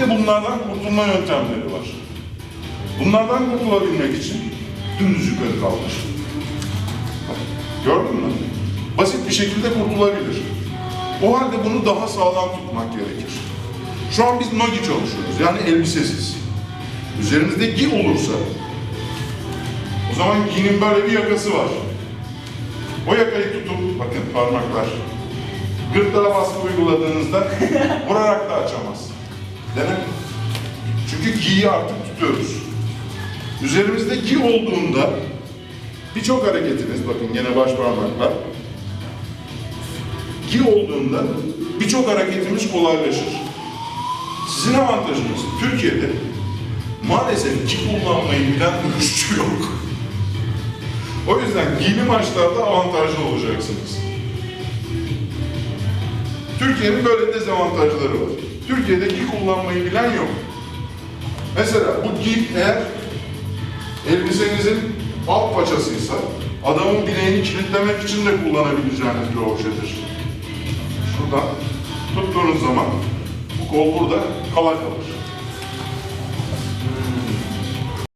De bunlardan kurtulma yöntemleri var. Bunlardan kurtulabilmek için dümdüz yukarı kaldır. Gördün mü? Basit bir şekilde kurtulabilir. O halde bunu daha sağlam tutmak gerekir. Şu an biz nogi çalışıyoruz. Yani elbisesiz. Üzerinizde gi olursa o zaman ginin böyle bir yakası var. O yakayı tutup, bakın parmaklar, gırtlağa baskı uyguladığınızda vurarak da açamaz. Demek Çünkü giyi artık tutuyoruz. Üzerimizde gi olduğunda birçok hareketiniz, bakın gene baş parmaklar, gi olduğunda birçok hareketimiz kolaylaşır. Sizin avantajınız Türkiye'de maalesef gi kullanmayı bilen dövüşçü yok. O yüzden giyili maçlarda avantajlı olacaksınız. Türkiye'nin böyle dezavantajları var. Türkiye'de gi kullanmayı bilen yok. Mesela bu gi eğer elbisenizin alt paçasıysa adamın bileğini kilitlemek için de kullanabileceğiniz bir objedir. Şuradan tuttuğunuz zaman bu kol burada kala kalır.